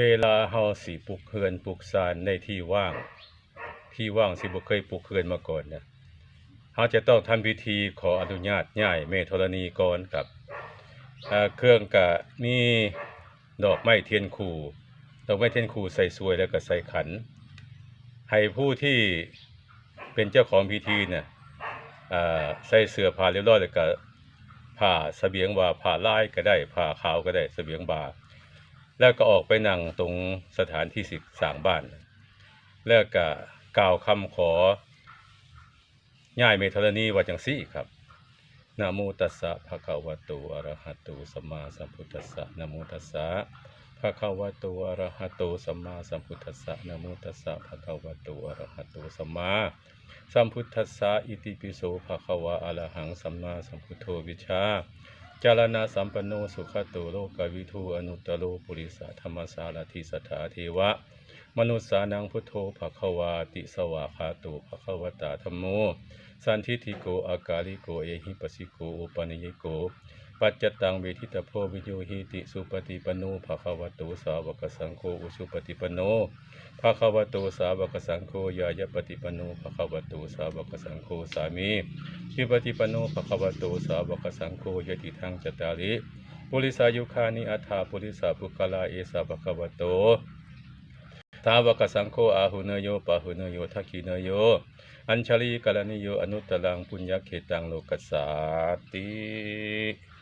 เวลาเฮาสิปลูกเฮือนปลูกศาลในที่ว่าง ที่ว่างสิบ่เคยปลูกเฮือนมาก่อนเนี่ยเฮาจะต้องทำพิธีขออนุญาตย้ายแม่ธรณีก่อนครับเครื่องก็มีดอกไม้เทียนคู่ดอกไม้เทียนคู่ใส่สวยแล้วก็ใส่ขัน ให้ผู้ที่เป็นเจ้าของพิธีเนี่ยใส่เสื้อผ้าเรียบร้อยแล้วก็ผ้าเสบียงบ่าผ้าลายก็ได้ผ้าขาวก็ได้เสบียงบ่า แล้วก็ออกไปนั่งตรงสถานที่สิสางบ้าน แล้วก็กล่าวคำขอย่ายเมธรณีว่าจังซี่ครับนะโมตัสสะภะคะวะโตอะระหะโตสัมมาสัมพุทธัสสะนะโมตัสสะภะคะวะโตอะระหะโตสัมมาสัมพุทธัสสะนะโมตัสสะภะคะวะโตอะระหะโตสัมมาสัมพุทธัสสะอิติปิโสภะคะวะอะระหังสัมมาสัมพุทโธวิชชา จารณาสัมปันโนสุขตุโลกวิทูอนุตตโลปุริสธรรมสารทิสถาเทวะ มนุษสานังพุทโธภควาติสวาคาตุภควตาธรรมโม สันทิติโกอากาลิโกเอหิปัสสิโกอุปนิยโก ปัจจตังเวทิตาโพวิโยหิติสุปฏิปนโนภควโตสาวกสังโฆอุสุปฏิปนโนภควโตสาวกสังโฆยายปฏิปนโนภควโตสาวกสังโฆสามีวิปฏิปนโนภควโตสาวกสังโฆยติทังจตาริปุริสายุคานิอัฏฐาปุริสาปุกลาเอสาภควโตทาวกสังโฆอาหุเนโยปาหุเนโยทักขิเนโย อัญชลีกาลนิโย อนุตตรัง ปุญญเขตังโลกัสสาติ